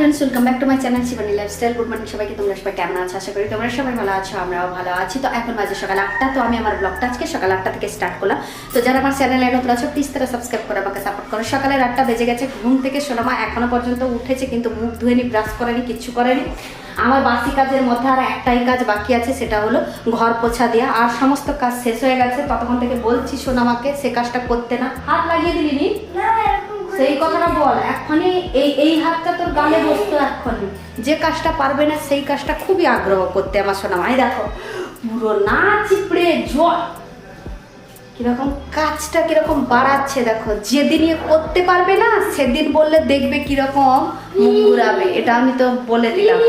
Friends welcome back to my channel Shivani lifestyle good morning সবাইকে, তোমরা সবাই কেমন আছো? আশা করি তোমরা সবাই ভালো আছো, আমরাও ভালো আছি। তো এখন বাজে সকাল আটটা, তো আমি আমার ব্লগটা আজকে সকাল আটটা থেকে স্টার্ট করলাম। তো যারা আমার চ্যানেলে নতুন আছো প্লিজ তারা সাবস্ক্রাইব করে, আমাকে সাপোর্ট করো। সকালের আটটা বেজে গেছে, ঘুম থেকে সোনামা এখনও পর্যন্ত উঠেছে, কিন্তু মুখ ধুয়েনি ব্রাশ করেনি কিচ্ছু করেনি। আমার বাসি কাজের মধ্যে আর একটাই কাজ বাকি আছে, সেটা হলো ঘর পোছা দেওয়া আর সমস্ত কাজ শেষ হয়ে গেছে, ততক্ষণ থেকে বলছি সোনামাকে সে কাজটা করতে না। হাত লাগিয়ে দিলি নি সেই কথাটা বল এখনই এই এই হাতটা তোর গালে বসতো এখনই যে কাজটা পারবে না, সেই কাজটা খুবই আগ্রহ করতে আমার শোনা মাই দেখো, পুরো না চিপড়ে জল কীরকম কাজটা কীরকম বাড়াচ্ছে দেখো। যেদিন ইয়ে করতে পারবে না, সেদিন বললে দেখবে কীরকম ঘুরাবে। এটা আমি তো বলে দিলাম।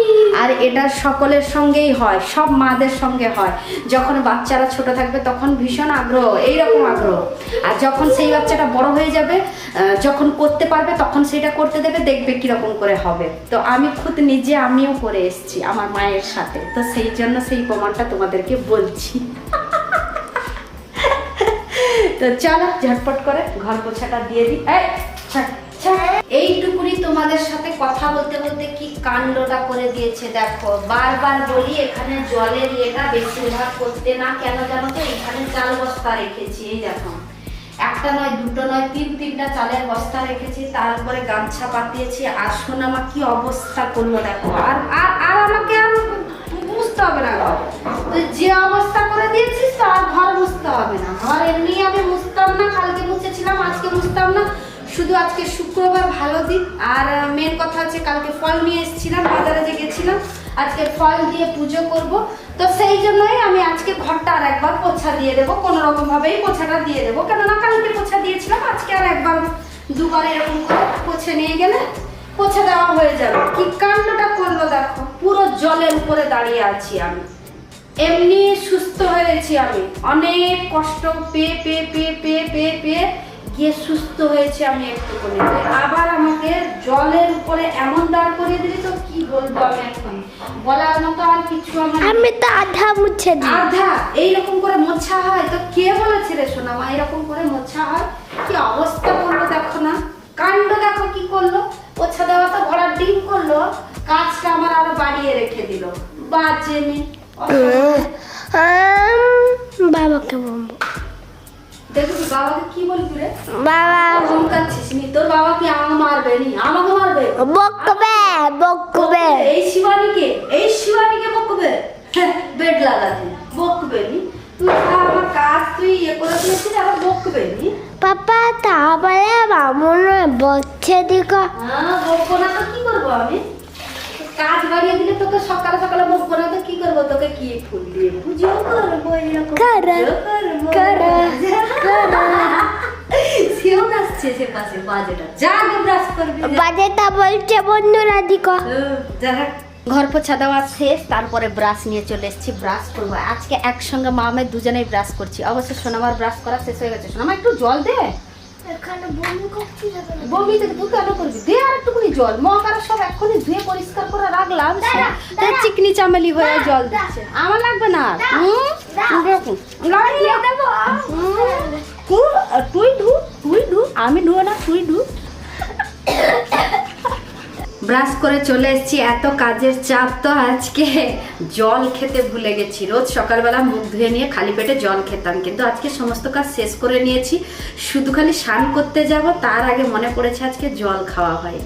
আর এটা সকলের সঙ্গেই হয়, সব মাদের সঙ্গে হয়। যখন বাচ্চারা ছোট থাকবে তখন ভীষণ আগ্রহ, এইরকম আগ্রহ। আর যখন সেই বাচ্চাটা বড় হয়ে যাবে যখন করতে পারবে তখন সেটা করতে দেবে, দেখবে কীরকম করে হবে। তো আমি খুদ নিজে আমিও করে এসেছি আমার মায়ের সাথে। তো সেই জন্য সেই প্রমাণটা তোমাদেরকে বলছি। তো চলো, ঝটপট করে ঘর পোছাটা দিয়ে দিই। এইটুকুনি তোমাদের সাথে কথা বলতে বলতে কি কাণ্ডটা করে দিয়েছে দেখো। বারবার বলি, এখানে জলের ইয়েটা বেশিরভাগ করতে না, কেন জানো তো? এখানে চাল বস্তা রেখেছি, এই দেখো। একটা নয়, দুটো নয়, তিন তিনটা চালের বস্তা রেখেছি তারপরে গামছা পাতিয়েছি। আর শোন আমার কি অবস্থা করল দেখো। আর আর আমাকে আর বুঝতে হবে না। যে অবস্থা করে দিয়েছিস, তো আর ঘর বুঝতে হবে না। ঘর এমনি শুধু আজকে শুক্রবার ভালো দিন আর মেন কথা হচ্ছে কালকে ফল নিয়ে এসেছিলাম, বাজারে যে গেছিলাম, আজকে ফল দিয়ে পুজো করব। তো সেই জন্যই আমি আজকে ঘরটা আর একবার পোছা দিয়ে দেবো, কোনো রকম ভাবেই পোছাটা দিয়ে দেবো। কেননা কালকে পোছা দিয়েছিলাম, আজকে আর একবার দুবার এরকম করে পোছে নিয়ে গেলে পোছা দেওয়া হয়ে যাবে। কি কাণ্ডটা করল দেখো, পুরো জলের উপরে দাঁড়িয়ে আছি আমি। এমনি সুস্থ হয়েছি আমি। অনেক কষ্ট, পেয়ে পেয়ে পেয়ে পেয়ে পেয়ে পেয়ে গিয়ে সুস্থ হয়েছে আমি একটু করে আবার আমাকে জলের উপরে এমন দাঁড় করিয়ে দিলি তো কি বলব আমি এখন? বলার মতো আর কিছু আমার আমি তো আধা মুছে দিই। আধা? এইরকম করে মোছা হয়? তো কে বলেছে রে সোনা মা এরকম করে মোছা হয়? কি অবস্থা করল দেখো না। কাণ্ড দেখো কি করল? পোছা দেওয়া তো ঘোড়ার ডিম করল। কাজটা আমার আরও বাড়িয়ে রেখে দিল। বাজে মেয়ে। বাবাকে বলব। দেখবি বাবাকে কি বলবি রে? বাবা। চমকাচ্ছিস নি। তোর বাবা কি আমাকে মারবে নি? আমাকে মারবে? বকবে বকবে। এই শিবানীকে এই শিবানীকে বকবে? বেড লাগাতে বকবে নি। তুই আমার কাজ তুই ইয়ে করে দিয়েছিস আবার বকবে নি। পাপা তারপরে বামুন বচ্ছে দিক হ্যাঁ বকবো না তো কি করব আমি? কাজ বাড়িয়ে দিলে তোকে সকালে সকালে বকবো না তো কি করব? তোকে কি ফুল দিয়ে পুজো করব? এরকম কারা, পুজো করব। কারা, কারা। সেও নাচছে সে পাশে বাজেটা। যা ব্রাশ করবি বাজেটা বলছে বন্ধুরা দিক। ঘর পোছা দেওয়া শেষ তারপরে ব্রাশ নিয়ে চলে এসেছি ব্রাশ করব। আজকে একসঙ্গে মা আমি দুজনেই ব্রাশ করছি। অবশ্য সোনামার ব্রাশ করা শেষ হয়ে গেছে। সোনামা একটু জল দে। বমি করছি তুই কেন করবি? দে আর একটুকুনি জল। মগ আর সব এক্ষুনি ধুয়ে পরিষ্কার করে রাখলাম। চিকনি চামেলি হয়ে জল দিচ্ছে। আমার লাগবে না। তুই- ধু তুই ধু। আমি ধুও না তুই ধু। ব্রাশ করে চলে এসেছি। এত কাজের চাপ তো আজকে। জল খেতে ভুলে গেছি। রোজ সকালবেলা মুখ ধুয়ে নিয়ে খালি পেটে জল খেতাম। কিন্তু আজকে সমস্ত কাজ শেষ করে নিয়েছি। শুধু খালি স্নান করতে যাব, তার আগে মনে পড়েছে আজকে জল খাওয়া হয়।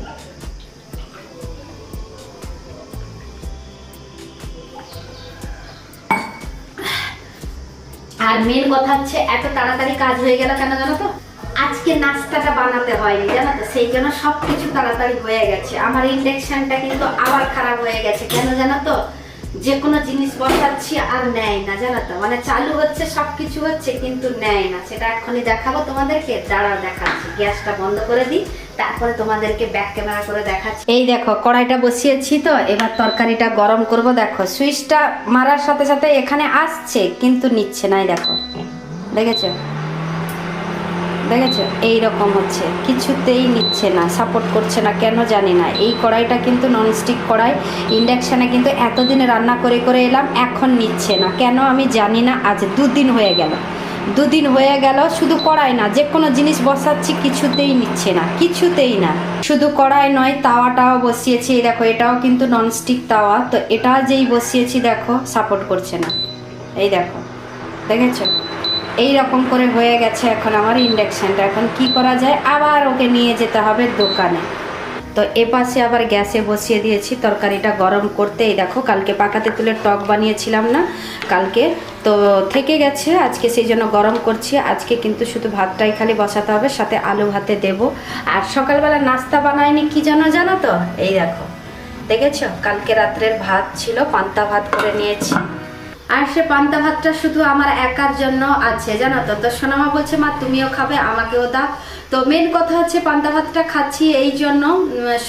আর মেন কথা হচ্ছে, এত তাড়াতাড়ি কাজ হয়ে গেল কেন জানো তো? আজকে নাস্তাটা বানাতে হয়নি, জানো তো? সেই জন্য সব কিছু তাড়াতাড়ি হয়ে গেছে। আমার ইন্ডাকশনটা কিন্তু আবার খারাপ হয়ে গেছে। কেন জানো তো? যে কোনো জিনিস বসাচ্ছি আর নেয় না, জানো তো? মানে চালু হচ্ছে সব কিছু হচ্ছে, কিন্তু নেয় না। সেটা এখনই দেখাবো তোমাদেরকে। দাঁড়া দেখাচ্ছি। গ্যাসটা বন্ধ করে দিই, তারপরে তোমাদেরকে ব্যাক ক্যামেরা করে দেখাচ্ছি। এই দেখো, কড়াইটা বসিয়েছি তো, এবার তরকারিটা গরম করব। দেখো, সুইচটা মারার সাথে সাথে এখানে আসছে, কিন্তু নিচ্ছে নাই দেখো। দেখেছ? দেখেছ? এই রকম হচ্ছে। কিছুতেই নিচ্ছে না সাপোর্ট করছে না, কেন জানি না। এই কড়াইটা কিন্তু ননস্টিক কড়াই। ইন্ডাকশানে কিন্তু এতদিন রান্না করে করে এলাম, এখন নিচ্ছে না। কেন আমি জানি না, আজ দুদিন হয়ে গেল। দুদিন হয়ে গেল, শুধু কড়াই না যে কোনো জিনিস বসাচ্ছি, কিছুতেই নিচ্ছে না, কিছুতেই না। শুধু কড়াই নয়, তাওয়াটাও বসিয়েছি। এই দেখো, এটাও কিন্তু ননস্টিক তাওয়া। তো এটা যেই বসিয়েছি, দেখো সাপোর্ট করছে না। এই দেখো, দেখেছ? এই রকম করে হয়ে গেছে এখন আমার ইন্ডাকশানটা। এখন কি করা যায়? আবার ওকে নিয়ে যেতে হবে দোকানে। তো এ পাশে আবার গ্যাসে বসিয়ে দিয়েছি, তরকারিটা গরম করতে এই দেখো, কালকে পাকাতে তুলে টক বানিয়েছিলাম না, কালকে। তো থেকে গেছে, আজকে সেই জন্য গরম করছি। আজকে কিন্তু শুধু ভাতটাই খালি বসাতে হবে, সাথে আলু ভাতে দেব। আর সকালবেলা নাস্তা বানাইনি কি যেন জানো তো? এই দেখো। দেখেছ? কালকে রাত্রের ভাত ছিল, পান্তা ভাত করে নিয়েছি। আর সে পান্তা ভাতটা শুধু আমার একার জন্য আছে, জানো তো? তো সোনামা বলছে, মা, তুমিও খাবে, আমাকেও দাও। তো মেন কথা হচ্ছে পান্তা ভাতটা খাচ্ছি, এই জন্য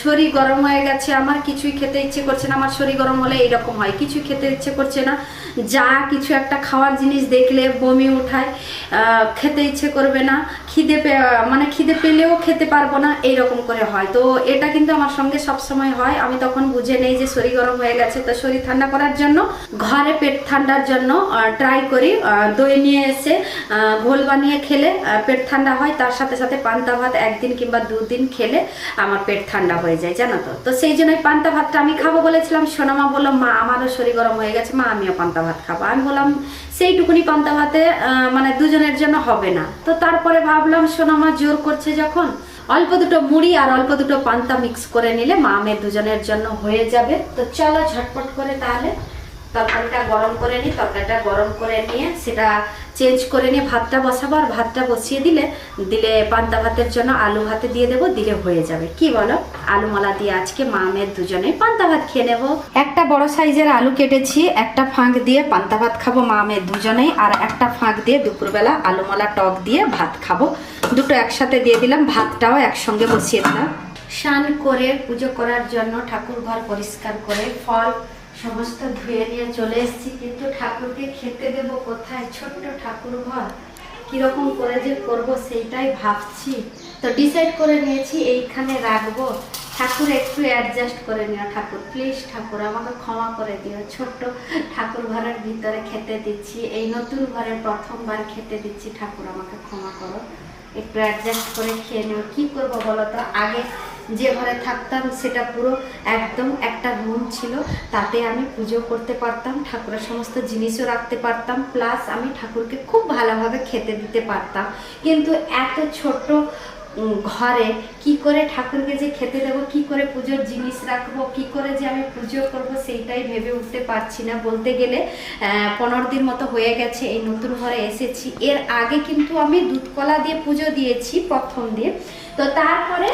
শরীর গরম হয়ে গেছে, আমার কিছুই খেতে ইচ্ছে করছে না, আমার শরীর গরম হলে এইরকম হয়, কিছুই খেতে ইচ্ছে করছে না। যা কিছু একটা খাওয়ার জিনিস দেখলে বমি উঠায় খেতে ইচ্ছে করবে না, খিদে মানে খিদে পেলেও খেতে পারব না, এইরকম করে হয়। তো এটা কিন্তু আমার সঙ্গে সব সময় হয়, আমি তখন বুঝে নেই যে শরীর গরম হয়ে গেছে, তো শরীর ঠান্ডা করার জন্য, ঘরে পেট ঠান্ডার জন্য ট্রাই করি দই নিয়ে এসে ঘোল বানিয়ে খেলে পেট ঠান্ডা হয়, তার সাথে সাথে পান্তা ভাত একদিন কিংবা দুদিন খেলে আমার পেট ঠান্ডা হয়ে যায়, জানো তো? তো সেই জন্যই পান্তা ভাতটা আমি খাব বলেছিলাম। সোনামা বলল, মা, আমারও শরীর গরম হয়ে গেছে, মা, আমিও পান্তা ভাত খাব। আমি বললাম, সেইটুকুনি পান্তা ভাতে মানে দুজনের জন্য হবে না। তো তারপরে ভাবলাম, সোনামা জোর করছে যখন, অল্প দুটো মুড়ি আর অল্প দুটো পান্তা মিক্স করে নিলে মা মেয়ে দুজনের জন্য হয়ে যাবে। তো চলো ঝটপট করে তাহলে তরকারিটা গরম করে নিই তরকারিটা গরম করে নিয়ে সেটা চেঞ্জ করে নিয়ে ভাতটা বসাবো আর ভাতটা বসিয়ে দিলে দিলে পান্তা ভাতের জন্য আলু ভাতে দিয়ে দেবো দিলে হয়ে যাবে। কি বলো? আলু মালা দিয়ে আজকে মা মেয়ের দুজনেই পান্তা ভাত খেয়ে নেব। একটা বড় সাইজের আলু কেটেছি একটা ফাঁক দিয়ে পান্তা ভাত খাব মা মেয়ের দুজনেই আর একটা ফাঁক দিয়ে দুপুরবেলা আলু মালা টক দিয়ে ভাত খাব। দুটো একসাথে দিয়ে দিলাম ভাতটাও একসঙ্গে বসিয়ে দিলাম। স্নান করে পুজো করার জন্য ঠাকুর ঘর পরিষ্কার করে ফল সমস্ত ধুয়ে নিয়ে চলে এসেছি, কিন্তু ঠাকুরকে খেতে দেব কোথায়? ছোট্ট ঠাকুর ঘর। কীরকম করে যে করব সেইটাই ভাবছি। তো ডিসাইড করে নিয়েছি, এইখানে রাখব। ঠাকুর একটু অ্যাডজাস্ট করে নিও ঠাকুর প্লিজ ঠাকুর, আমাকে ক্ষমা করে দিও। ছোট্ট ঠাকুর ঘরের ভিতরে খেতে দিচ্ছি, এই নতুন ঘরে প্রথমবার খেতে দিচ্ছি, ঠাকুর আমাকে ক্ষমা করো। একটু অ্যাডজাস্ট করে খেয়ে নিও। কি করব বলো তো? আগে যে ঘরে থাকতাম, সেটা পুরো একদম একটা রুম ছিল। তাতে আমি পুজো করতে পারতাম, ঠাকুরের সমস্ত জিনিসও রাখতে পারতাম প্লাস আমি ঠাকুরকে খুব ভালোভাবে খেতে দিতে পারতাম। কিন্তু এত ছোট্ট ঘরে কি করে ঠাকুরকে যে খেতে দেবো, কি করে পুজোর জিনিস রাখব, কি করে যে আমি পুজো করব সেইটাই ভেবে উঠতে পারছি না। বলতে গেলে পনেরো দিন মতো হয়ে গেছে, এই নতুন ঘরে এসেছি। এর আগে কিন্তু আমি দুধকলা দিয়ে পুজো দিয়েছি প্রথম দিয়ে তো তারপরে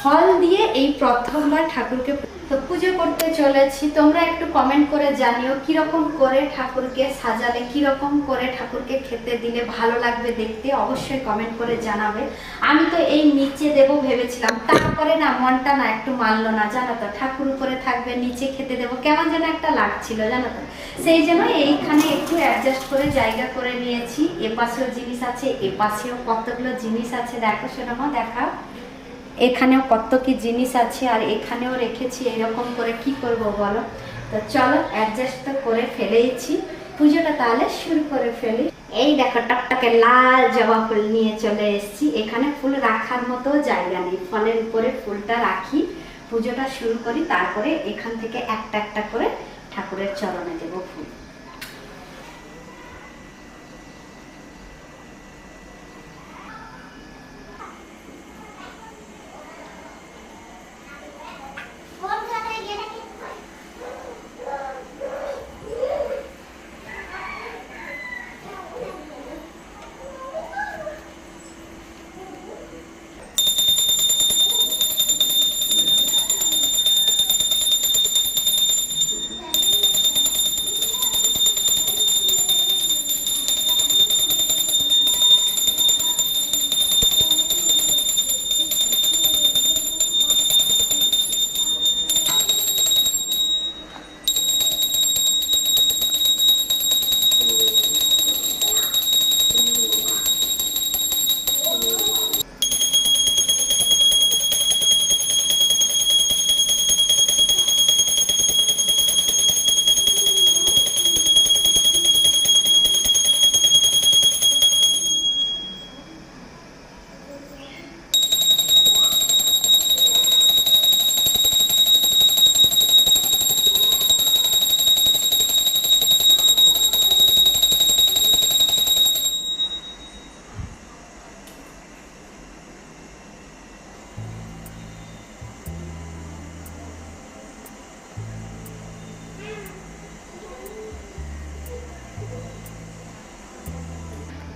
ফল দিয়ে এই প্রথমবার ঠাকুরকে তো পুজো করতে চলেছি। তোমরা একটু কমেন্ট করে জানিও কীরকম করে ঠাকুরকে সাজালে, কীরকম করে ঠাকুরকে খেতে দিলে ভালো লাগবে দেখতে। অবশ্যই কমেন্ট করে জানাবে। আমি তো এই নিচে দেবো ভেবেছিলাম। তারপরে না মনটা না একটু মানলো না, জানো তো, ঠাকুর উপরে থাকবে, নিচে খেতে দেবো। কেমন যেন একটা লাগছিল, জানো তো। সেই জন্য এইখানে একটু অ্যাডজাস্ট করে জায়গা করে নিয়েছি। এপাশেও জিনিস আছে, এপাশেও কতগুলো জিনিস আছে, দেখো সেরকম দেখা এখানেও কত কি জিনিস আছে আর এখানেও রেখেছি, এরকম করে কি করব বলো? তো চলো অ্যাডজাস্ট তো করে ফেলেইছি। পুজোটা তাহলে শুরু করে ফেলি। এই দেখো টকটকে লাল জবা ফুল নিয়ে চলে এসেছি। এখানে ফুল রাখার মতো জায়গা নেই। ফলের উপরে ফুলটা রাখি, পুজোটা শুরু করি, তারপরে এখান থেকে একটা একটা করে ঠাকুরের চরণে দেবো ফুল।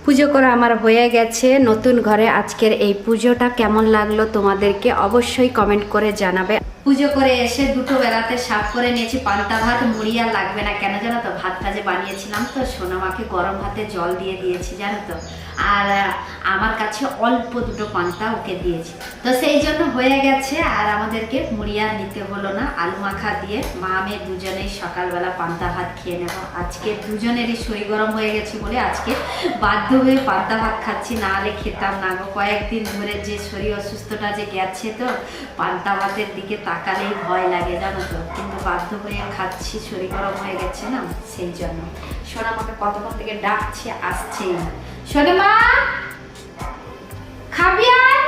পুজো করা আমার হয়ে গেছে। নতুন ঘরে আজকের এই পুজোটা কেমন লাগল তোমাদেরকে অবশ্যই কমেন্ট করে জানাবে। পুজো করে এসে দুটো বেলাতে সাফ করে নিয়েছি। পান্তা ভাত, মুড়ি আর লাগবে না কেন জানো তো? ভাতটা যে বানিয়েছিলাম তো, সোনামাকে গরম ভাতে জল দিয়ে দিয়েছি, জানো তো? আর আমার কাছে অল্প দুটো পান্তা ওকে দিয়েছি। তো সেই জন্য হয়ে গেছে, আর আমাদেরকে মুড়ি আর নিতে হলো না। আলু মাখা দিয়ে মা মেয়ে দুজনেই সকালবেলা পান্তা ভাত খেয়ে নেব। আজকে দুজনেরই শরীর গরম হয়ে গেছে বলে আজকে বাধ্য হয়ে পান্তা ভাত খাচ্ছি। না হলে খেতাম না গো। কয়েকদিন ধরে যে শরীর অসুস্থটা যে গেছে তো, পান্তা ভাতের দিকে তাকালেই ভয় লাগে, জানো তো? কিন্তু বাধ্য হয়ে খাচ্ছি, শরীর গরম হয়ে গেছে না? সেই জন্য। সোনা আমাকে কতক্ষণ থেকে ডাকছে, আসছেই না। সোনা খাবি আর?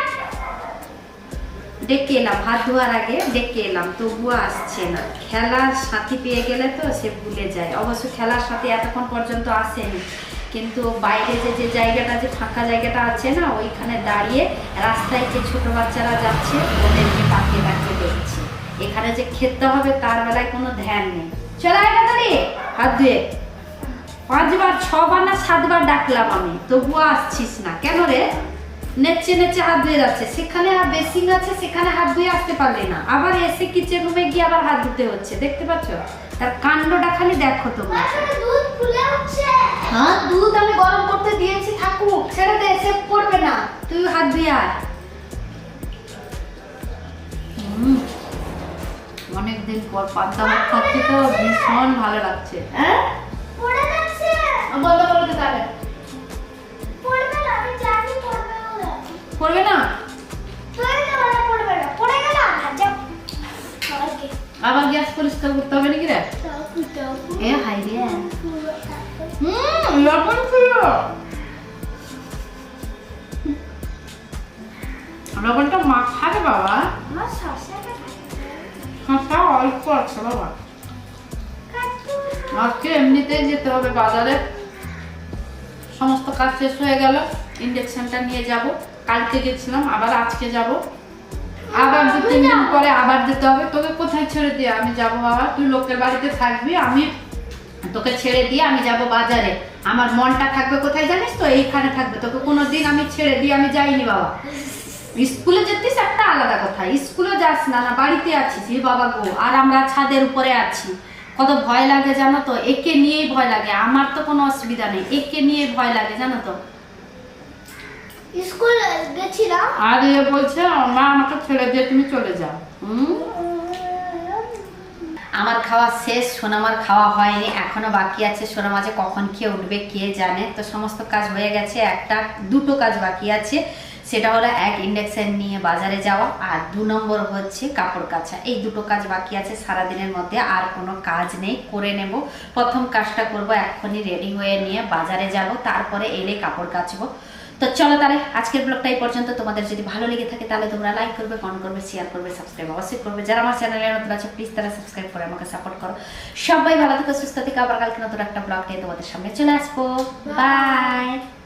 ডেকে এলাম, হাত ধোয়ার আগে ডেকে এলাম, তবুও আসছে না। খেলার সাথী পেয়ে গেলে তো সে ভুলে যায়। অবশ্য খেলার সাথে এতক্ষণ পর্যন্ত আসেনি। কিন্তু বাইরে যে যে জায়গাটা, যে ফাঁকা জায়গাটা আছে না, ওইখানে দাঁড়িয়ে রাস্তায় যে ছোট বাচ্চারা যাচ্ছে, ওদেরকে তাকিয়ে তাকিয়ে দেখছে এখানে যে খেতে হবে তার বেলায় কোনো ধ্যান নেই। চলে আয় তাড়াতাড়ি হাত ধুয়ে। পাঁচবার ছবার না সাতবার ডাকলাম আমি তবুও আসছিস না। কেন রে? নেচে নেচে হাত ধুয়ে যাচ্ছে। সেখানে আর বেসিং আছে সেখানে হাত ধুয়ে আসতে পারলে না। আবার এসে কিচেন রুমে গিয়ে আবার হাত ধুতে হচ্ছে দেখতে পাচ্ছ? তার কাণ্ডটা খালি দেখো তোমরা। দুধ হ্যাঁ দুধ আমি গরম করতে দিয়েছি থাকুক ছেড়ে দে এসে পড়বে না। তুই হাত ধুয়ে আয়। অনেকদিন পর পান্তা ভাত খাচ্ছি তো ভীষণ ভালো লাগছে। হ্যাঁ? বন্ধ করে দে তাহলে। পড়বে না আবার গ্যাস পরিষ্কার করতে হবে নাকি রে? এ হাই রে। হুম লবণ ছিল লবণটা মাখাবে বাবা। আমার অল্প আছে বাবা। আজকে এমনিতেই যেতে হবে বাজারে। সমস্ত কাজ শেষ হয়ে গেল ইঞ্জেকশনটা নিয়ে যাব। কালকে গেছিলাম আবার আজকে যাব। আবার দু তিন দিন পরে আবার যেতে হবে। তোকে কোথায় ছেড়ে দিয়ে আমি যাব বাবা? তুই লোকের বাড়িতে থাকবি আমি তোকে ছেড়ে দিয়ে আমি যাব বাজারে। আমার মনটা থাকবে কোথায় জানিস তো? এইখানে থাকবে। তোকে কোনো দিন আমি ছেড়ে দিয়ে আমি যাইনি বাবা। স্কুলে যেতিস একটা আলাদা কথা। স্কুলে যাস না না বাড়িতে আছিস এ বাবা গো আর আমরা ছাদের উপরে আছি। কত ভয় লাগে জানো তো? একে নিয়েই ভয় লাগে। আমার তো কোনো অসুবিধা নেই। একে নিয়ে ভয় লাগে জানো তো? স্কুল গেছিলাম। আর এ বলছে মা আমাকে ছেড়ে দিয়ে তুমি চলে যাও। হুম? আমার খাওয়া শেষ সোনামার খাওয়া হয়নি এখনও বাকি আছে। সোনামা যে কখন খেয়ে উঠবে কে জানে? তো সমস্ত কাজ হয়ে গেছে একটা দুটো কাজ বাকি আছে। সেটা হলো এক ইন্ডাকশন নিয়ে বাজারে যাওয়া আর দু নম্বর হচ্ছে কাপড় কাচা। এই দুটো কাজ বাকি আছে সারাদিনের মধ্যে আর কোনো কাজ নেই করে নেব। প্রথম কাজটা করব এক্ষুনি রেডি হয়ে নিয়ে বাজারে যাব তারপরে এলে কাপড় কাচবো। তো চলো তাহলে আজকের ব্লগটা এই পর্যন্ত। তোমাদের যদি ভালো লেগে থাকে তাহলে তোমরা লাইক করবে কমেন্ট করবে শেয়ার করবে সাবস্ক্রাইব অবশ্যই করবে। যারা আমার চ্যানেলে নতুন আছে প্লিজ তারা সাবস্ক্রাইব করে আমাকে সাপোর্ট করো। সবাই ভালো থেকে সুস্থ থেকে। আবার কালকে নতুন একটা ব্লগ নিয়ে তোমাদের সামনে চলে আসব। বাই